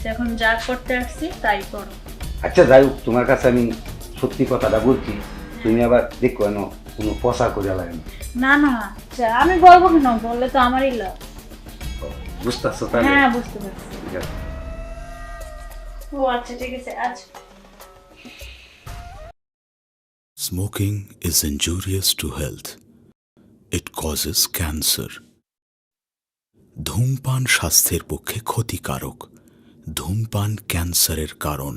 গেছে এখন যা করতে আসছি তাই করো। আচ্ছা যাই হোক তোমার কাছে আমি সত্যি কথাটা বলছি। তুমি আবার দেখো কেন কোনো পচা করে লাগে না। না না আচ্ছা, আমি বলব কেন? বললে তো আমারই লাভ। বুঝতে পারছ তাহলে? হ্যাঁ বুঝতে পারছি। ও আচ্ছা ঠিক আছে আচ্ছা Smoking is injurious to health. It causes cancer. ধূমপান স্বাস্থ্যের পক্ষে ক্ষতিকারক। ধূমপান ক্যান্সারের কারণ।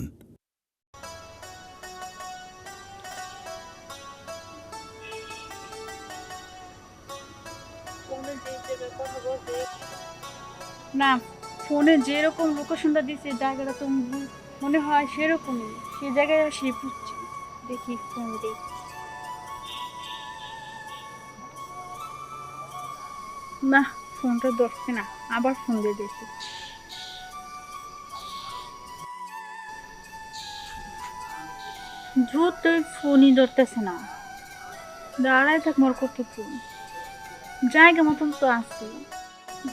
না, ফোনে যেরকম লোকেশনটা দিচ্ছে জায়গাটা তো মনে হয় সেরকমই। সেই জায়গায় সে বুঝছে দেখি, ফোন দিই না, ফোনটা ধরছে না, আবার ফোন দিয়ে দেখি। দ্রুত ফোনই ধরতেছে না। দাঁড়ায় থাক মোর কত ফোন। জায়গা মতন তো আছে।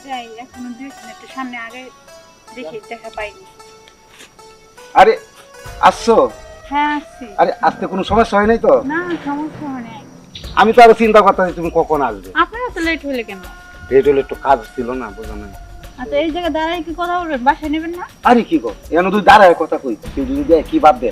যাই এখনও দুই একটু সামনে আগে দেখি দেখা পাইনি। আরে আসছো? হ্যাঁ আসছি। আরে আসতে কোনো সমস্যা হয় নাই তো? না সমস্যা হয় নাই। আমি তো আরও চিন্তা করতেছি তুমি কখন আসবে? আপনার এত লেট হলে কেন? হলে একটু কাজ ছিল না বোঝা নাই। আচ্ছা এই জায়গায় দাঁড়ায় কি কথা বলবেন? বাসায় নেবেন না? আরে কি গো? এখানে তুই দাঁড়ায় কথা কই তুই যদি দেয় কি দে।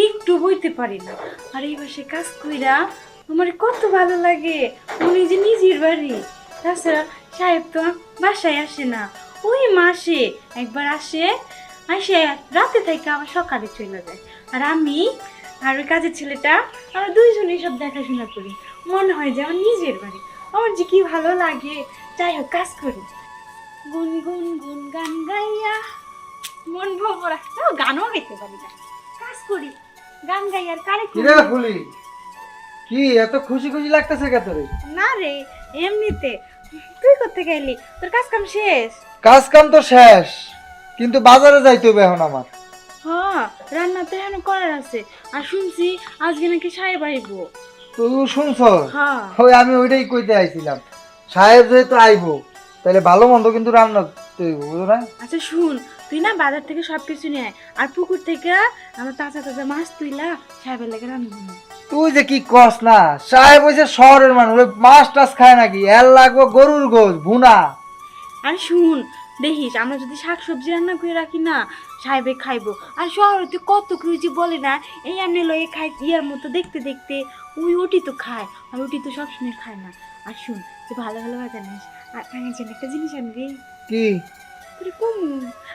একটু বইতে পারি না। আর এই বাসায় কাজ কইরা আমার কত ভালো লাগে। উনি যে নিজের বাড়ি। তাছাড়া সাহেব তো বাসায় আসে না। ওই মাসে একবার আসে আসে রাতে থেকে আবার সকালে চলে যায়। আর আমি আর ওই কাজের ছেলেটা আমরা দুইজনেই সব দেখাশোনা করি। মনে হয় যে আমার নিজের বাড়ি। আমার যে কি ভালো লাগে। যাই হোক, কাজ করি। গুন গুন গুন গান গাইয়া মন ভরা গানও গাইতে পারি না। কাজ করি। গান গাই আর কারে করি? কিরে ফুলি? কি এত খুশি খুশি লাগতেছে কে তোরে? না রে এমনিতে। তুই করতে গেলি তোর কাজ কাম শেষ? কাজ কাম তো শেষ কিন্তু বাজারে যাইতে হবে এখন আমার। হ্যাঁ রান্না তো এখন করার আছে। আর শুনছি আজকে নাকি সাহেব আইবো। তুই শুনছ হ্যাঁ। ওই আমি ওইটাই কইতে আইছিলাম। সাহেব যেহেতু আইবো তাহলে ভালো মন্দ কিন্তু রান্না তুই বুঝো না? আচ্ছা শুন তুই না বাজার থেকে সব কিছু নিয়ে আয়। আর পুকুর থেকে আমার তাজা তাজা মাছ তুইলা সাহেবের লেগে রান্না। তুই যে কি কস না? সাহেব ওই যে শহরের মানুষ ওই মাছ টাছ খায় নাকি? এর লাগবো গরুর গোস ভুনা। আর শুন দেখিস আমরা যদি শাক সবজি রান্না করে রাখি না সাহেবে খাইবো। আর শহরে তো কত রুচি বলে না এই আনে লয়ে খাই ইয়ার মতো দেখতে দেখতে ওই ওটি তো খায় আর ওটি তো সবসময় খায় না। আর শুন তুই ভালো ভালো বাজার নিস। আর আমি একটা জিনিস আনবি। কি? কমু।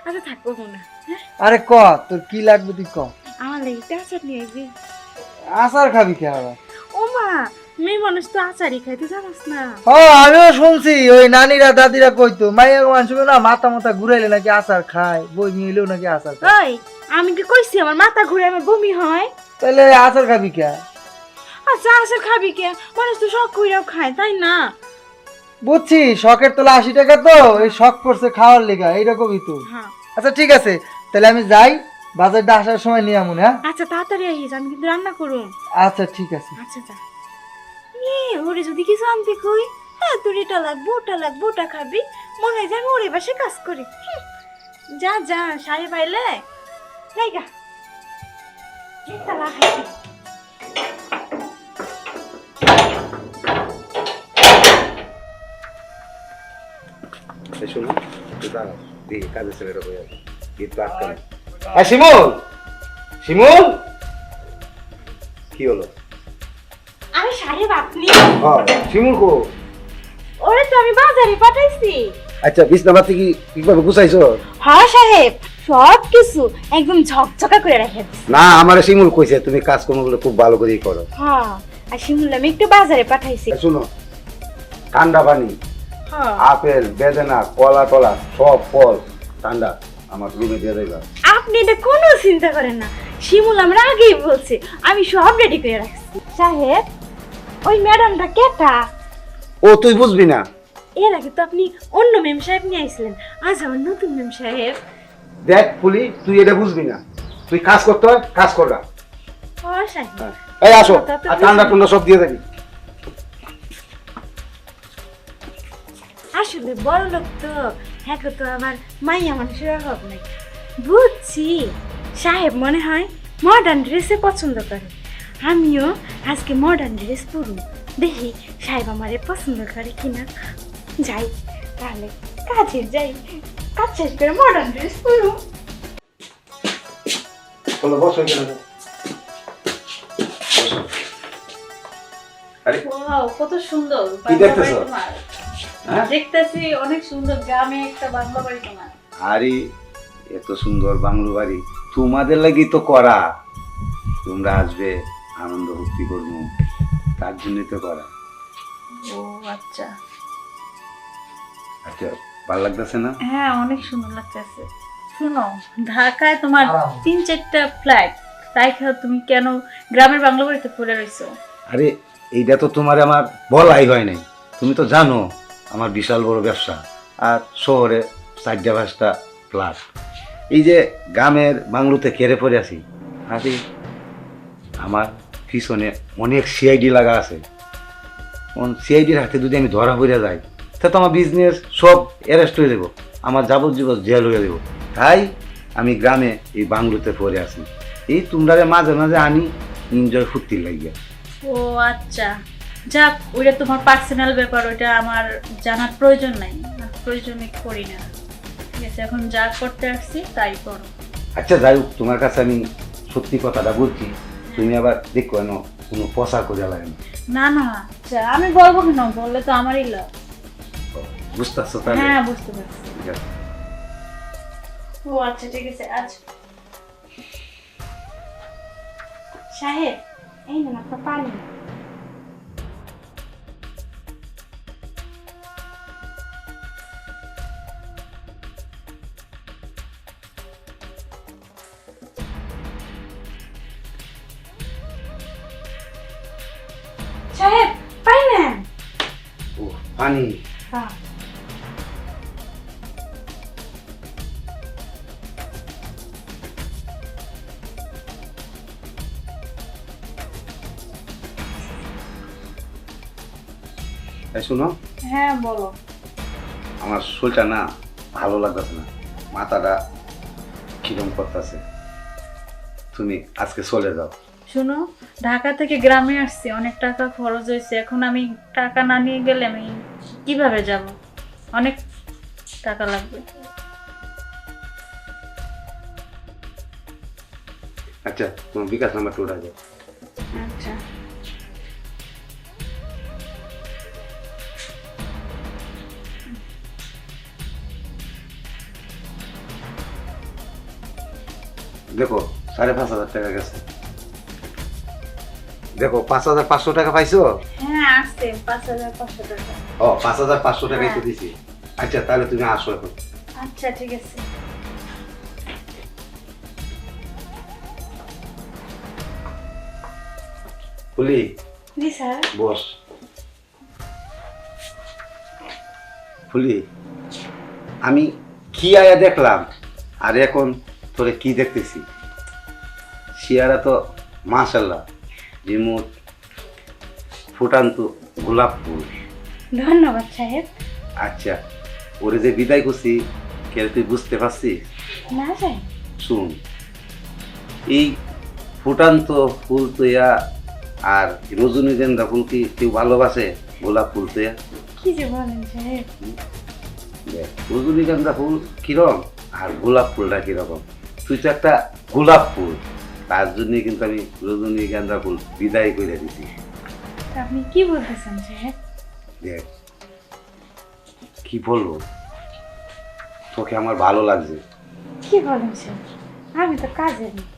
আচ্ছা থাক কমু না হ্যাঁ? আরে ক তোর কি লাগবে তুই ক। আমার লেগে আচার নিয়ে আসবি আচার খাবি কে আবার? ও মা মেয়ে মানুষ তো আচারই খাই জানাস না। ও আমিও শুনছি ওই নানিরা দাদিরা কইতো মাইয়া মানুষ না মাথা মাথা ঘুরাইলে নাকি আচার খায় বই নিলেও নাকি আচার খায়। ওই আমি কি কইছি আমার মাথা ঘুরে আমার বমি হয়? তাহলে আচার খাবি কে? আচ্ছা আচার খাবি কে? মানুষ তো শখ কইরাও খায় তাই না? বুঝছি শখের তোলা আশি টাকা তো এই শখ পড়ছে খাওয়ার লেগা এইরকমই তো। হ্যাঁ। আচ্ছা ঠিক আছে তাহলে আমি যাই বাজারটা আসার সময় নিয়ে আমুন হ্যাঁ? আচ্ছা তাড়াতাড়ি আহিস আমি কিন্তু রান্না করুম। আচ্ছা ঠিক আছে। আচ্ছা যা। এ ওরে যদি কিছু আনতে কই হ্যাঁ তোর এটা লাগবো ওটা লাগবো ওটা খাবি। মনে হয় যে আমি ওরে বাসে কাজ করি। যা যা সাহেব আইলে। জায়গা এটা লাগাই শোনো দাঁড়াও হয়ে যাবে কিন্তু আটকানো হ্যাঁ শিমুল শিমুল কি হলো আরে সাহেব আপনি হ্যাঁ শিমুল কো ওরে তো আমি বাজারে পাঠাইছি আচ্ছা বিছনা পাতি কি ঠিকভাবে গুছাইছো হ্যাঁ সাহেব সব কিছু একদম ঝকঝকা করে রেখে না আমার শিমুল কইছে তুমি কাজ কাজকর্মগুলো খুব ভালো করেই করো হ্যাঁ আর শিমুল আমি একটু বাজারে পাঠাইছি শোনো ঠান্ডা পানি আপেল বেদানা কলা টলা সব ফল ঠান্ডা আমার রুমে দিয়ে দেবা। আপনি এটা কোনো চিন্তা করেন না। শিমুল আমরা আগেই বলছি আমি সব রেডি করে রাখছি। সাহেব ওই ম্যাডামটা কেটা? ও তুই বুঝবি না। এর আগে তো আপনি অন্য মেম সাহেব নিয়ে আইছিলেন। আজ আমার নতুন মেম সাহেব। দেখ পুলি তুই এটা বুঝবি না। তুই কাজ করতে হয় কাজ করবা ও সাহেব। এই আসো। আর ঠান্ডা ঠান্ডা সব দিয়ে দেবি। আসলে বড় লোক তো হ্যাঁ তো আমার মাইয়া মানুষের অভাব নাই। বুঝছি। সাহেব মনে হয় মডার্ন ড্রেসে পছন্দ করে। আমিও আজকে মডার্ন ড্রেস পরুন দেখি সাহেব আমারে পছন্দ করে কিনা। যাই তাহলে কাজে যাই। কাজ শেষ করে মডার্ন ড্রেস বসো আরে। কত সুন্দর। কি দেখতেছো? দেখতেছি অনেক সুন্দর গ্রামে একটা বাংলা বাড়ি তোমার। আরে এত সুন্দর বাংলো বাড়ি। তোমাদের লাগি তো করা। তোমরা আসবে আনন্দ ভক্তি করব। তার জন্যই তো করা। ও আচ্ছা। আচ্ছা ভালো লাগতেছে না? হ্যাঁ অনেক সুন্দর লাগতেছে। শুনো ঢাকায় তোমার তিন চারটা ফ্ল্যাট তাই খাও তুমি কেন গ্রামের বাংলা বাড়িতে পড়ে রইছো আরে এইটা তো তোমার আমার বলাই হয় নাই। তুমি তো জানো। আমার বিশাল বড় ব্যবসা। আর শহরে চারটা পাঁচটা প্লাস এই যে গ্রামের বাংলোতে কেড়ে পড়ে আছি আরে আমার পিছনে অনেক সিআইডি লাগা আছে। সিআইডির হাতে যদি আমি ধরা পড়ে যাই, তা তো আমার বিজনেস সব অ্যারেস্ট হয়ে দেবো আমার যাবজ্জীবন জেল হয়ে দেবো তাই আমি গ্রামে এই বাংলোতে পড়ে আছি। এই তোমরা মাঝে মাঝে আনি এনজয় ফুর্তির লাগিয়া। ও আচ্ছা। যাক ওইটা তোমার পার্সোনাল ব্যাপার ওইটা আমার জানার প্রয়োজন নাই। প্রয়োজনে করি না। ঠিক আছে এখন যা করতে আসছি তাই করো। আচ্ছা যাই হোক তোমার কাছে আমি সত্যি কথাটা বলছি। তুমি আবার দেখো কেন কোনো পচা করে লাগে না। না আচ্ছা আমি বলব কেন? বললে তো আমারই লাভ। বুঝতে পারছ তাহলে? হ্যাঁ বুঝতে পারছি। ও আচ্ছা ঠিক আছে আচ্ছা সাহেব এই না আপনার পানি পানি। শোনো। হ্যাঁ বলো। আমার শরীরটা না ভালো লাগতেছে না। মাথাটা কিরম করতেছে। তুমি আজকে চলে যাও। শোনো ঢাকা থেকে গ্রামে আসছি অনেক টাকা খরচ হয়েছে। এখন আমি টাকা না নিয়ে গেলে আমি কীভাবে যাব? অনেক টাকা লাগবে। আচ্ছা তোমার বিকাশ উঠা যাও আচ্ছা। দেখো সাড়ে পাঁচ হাজার টাকা গেছে। দেখো পাঁচ হাজার পাঁচশো টাকা পাইছো? হ্যাঁ আসছে পাঁচ হাজার পাঁচশো টাকা। ও পাঁচ হাজার পাঁচশো টাকাই তো দিছি। আচ্ছা তাহলে তুমি আসো এখন। আচ্ছা ঠিক আছে। বলি জি স্যার। বস। ফুলি আমি কি আয়া দেখলাম? আর এখন তোরে কি দেখতেছি? শিয়ারা তো মাশাল্লাহ। রিমোট ফুটান্ত গোলাপ ফুল। ধন্যবাদ সাহেব। আচ্ছা ওরে যে বিদায় করছি কে তুই বুঝতে পারছিস? না সাহেব। শুন এই ফুটান্ত ফুল তুইয়া আর রজনীগন্ধা ফুল কি কেউ ভালোবাসে গোলাপ ফুল তুইয়া? কি যে বলেন সাহেব। দেখ, রজনীগন্ধা ফুল কীরকম আর গোলাপ ফুলটা কীরকম? তুই তো একটা গোলাপ ফুল। তার জন্যই কিন্তু আমি রজনীগন্ধা ফুল বিদায় করে দিছি। আপনি কি বলতেছেন সাহেব দেখ কি বলব? তোকে আমার ভালো লাগছে। কি বলেন আমি তো কাজের মেয়ে।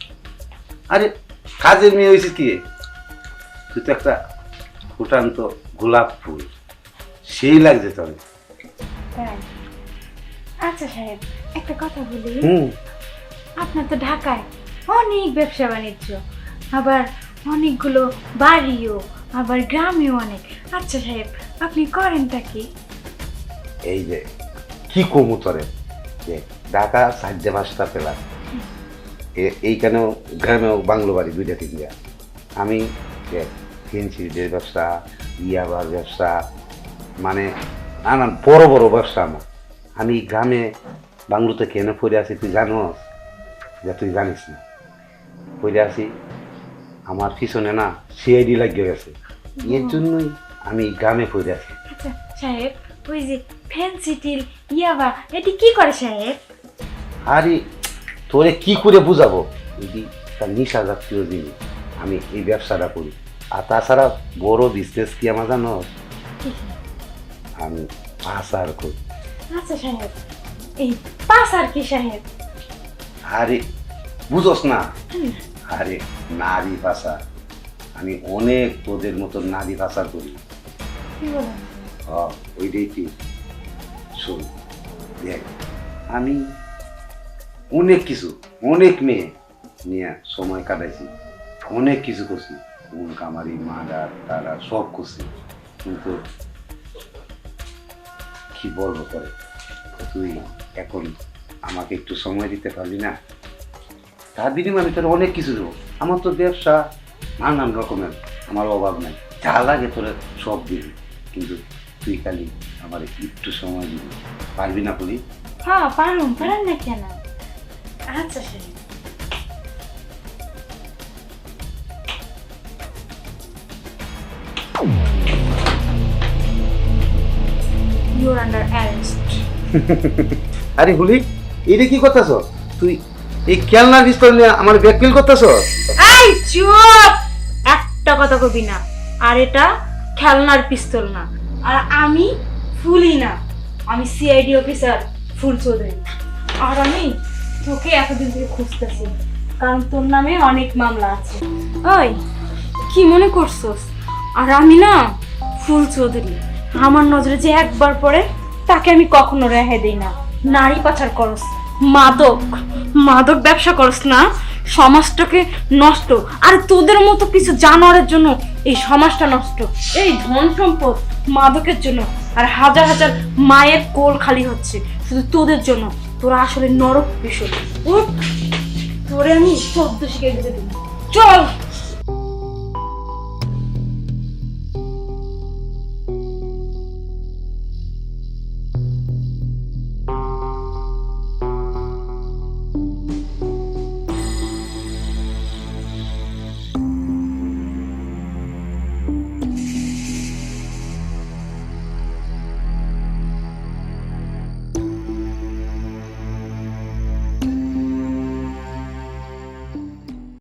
আরে কাজের মেয়ে হয়েছিস কি তুই তো একটা ফুটান্ত গোলাপ ফুল। সেই লাগছে তাই? আচ্ছা সাহেব একটা কথা বলি। হুম। আপনার তো ঢাকায় অনেক ব্যবসা বাণিজ্য, আবার অনেকগুলো বাড়িও, আবার গ্রামেও অনেক। আচ্ছা সাহেব, আপনি করেনটা কি? এই যে, কি কমুতরে যে ঢাকা সাহায্য পাঁচটা পেলাম। এইখানেও গ্রামেও বাংলো বাড়ি দুইটা তিনটা। আমি যে ফেন্সিডের ব্যবসা ইয়াবার ব্যবসা মানে নানান বড় বড় ব্যবসা আমার। আমি গ্রামে বাংলোতে কেন পড়ে আছি তুই জানো যে তুই জানিস না। পড়ে আছি আমার পিছনে না সিআইডি লাগিয়ে গেছে। এর জন্যই আমি গ্রামে পড়ে আছি। আচ্ছা সাহেব ওই যে ফ্যান্সি টিল ইয়াবা এটি কি করে সাহেব? আরে তোরে কি করে বুঝাবো? এটি তার নিশা জাতীয় জিনিস। আমি এই ব্যবসাটা করি। আর তাছাড়া বড় বিজনেস কি আমার জানো? আমি আচার করি। আচ্ছা সাহেব এই পাস আর কি সাহেব? আরে বুঝোস না। আরে নারী ভাষা। আমি অনেক তোদের মতন নারী ভাষা করি কি বলেন? ওইটাই কি? শোন দেখ আমি অনেক কিছু অনেক মেয়ে নিয়ে সময় কাটাইছি অনেক কিছু করছি। মন কামারি মার্ডার তারা সব করছি। কিন্তু কি বলব করে তুই এখন আমাকে একটু সময় দিতে পারবি না? তার বিনিময়ে আমি তোর অনেক কিছু দেবো। আমার তো ব্যবসা নানান রকমের আমার অভাব নাই। যা লাগে তোর সব দিবি। কিন্তু তুই খালি আমার একটু সময় দিবি। পারবি না বলি হ্যাঁ পারুন পারেন না কেন? আচ্ছা অ্যারেস্ট আরে হুলি এটা কি করতেছ? তুই এই খেলনা পিস্তল নিয়ে আমার ব্যাকপিল করতেছ? এই, চুপ! একটা কথা কবি না, আর এটা খেলনার পিস্তল না। আর আমি ফুলি না, আমি সিআইডি অফিসার ফুল চৌধুরী। আর আমি তোকে এতদিন থেকে খুঁজতেছি, কারণ তোর নামে অনেক মামলা আছে। ওই, কি মনে করছস? আর আমি না ফুল চৌধুরী, আমার নজরে যে একবার পড়ে, তাকে আমি কখনো রেহাই দিই না। নারী পাচার করস, মাদক। মাদক ব্যবসা করস না, সমাজটাকে নষ্ট। আর তোদের মতো কিছু জানোয়ারের জন্য এই সমাজটা নষ্ট। এই ধন সম্পদ মাদকের জন্য। আর হাজার হাজার মায়ের কোল খালি হচ্ছে শুধু তোদের জন্য। তোরা আসলে নরক বিষয়। তোরে আমি চোদ্দ শিখে দিতে চল!